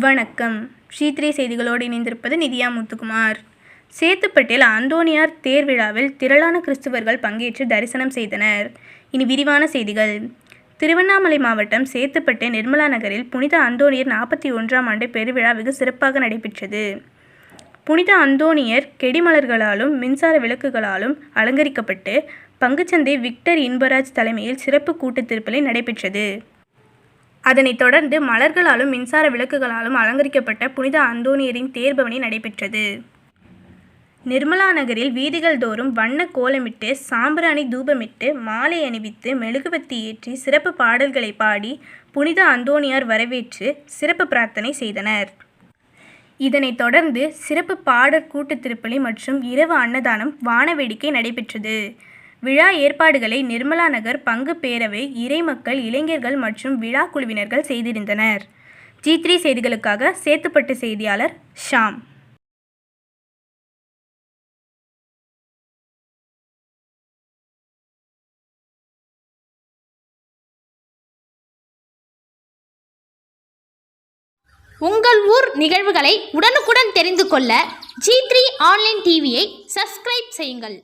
வணக்கம். ஸ்ரீத்ரி செய்திகளோடு இணைந்திருப்பது நிதியா முத்துக்குமார். சேத்துப்பட்டில் அந்தோனியார் தேர்விழாவில் திரளான கிறிஸ்துவர்கள் பங்கேற்று தரிசனம் செய்தனர். இனி விரிவான செய்திகள். திருவண்ணாமலை மாவட்டம் சேத்துப்பட்டு நிர்மலா நகரில் புனித அந்தோனியர் நாற்பத்தி ஒன்றாம் ஆண்டு பெருவிழா வெகு சிறப்பாக நடைபெற்றது. புனித அந்தோனியர் கெடிமலர்களாலும் மின்சார விளக்குகளாலும் அலங்கரிக்கப்பட்டு பங்குச்சந்தை விக்டர் இன்பராஜ் தலைமையில் சிறப்பு கூட்டுத் திருப்பலி நடைபெற்றது. அதனைத் தொடர்ந்து மலர்களாலும் மின்சார விளக்குகளாலும் அலங்கரிக்கப்பட்ட புனித அந்தோனியரின் தேர்பவனி நடைபெற்றது. நிர்மலா நகரில் வீதிகள் தோறும் வண்ண கோலமிட்டு சாம்பிராணி தூபமிட்டு மாலை அணிவித்து மெழுகுவர்த்தி ஏற்றி சிறப்பு பாடல்களை பாடி புனித அந்தோனியார் வரவேற்று சிறப்பு பிரார்த்தனை செய்தனர். இதனைத் தொடர்ந்து சிறப்பு பாடற் கூட்டுத் திருப்பலி மற்றும் இரவு அன்னதானம் வானவேடிக்கை நடைபெற்றது. விழா ஏற்பாடுகளை நிர்மலா நகர் பங்கு பேரவை இறைமக்கள் இளைஞர்கள் மற்றும் விழா குழுவினர்கள் செய்திருந்தனர். ஜி த்ரீ செய்திகளுக்காக சேத்துப்பட்டு செய்தியாளர் ஷாம். உங்கள் ஊர் நிகழ்வுகளை உடனுக்குடன் தெரிந்து கொள்ள ஜி த்ரீ ஆன்லைன் டிவியை சப்ஸ்கிரைப் செய்யுங்கள்.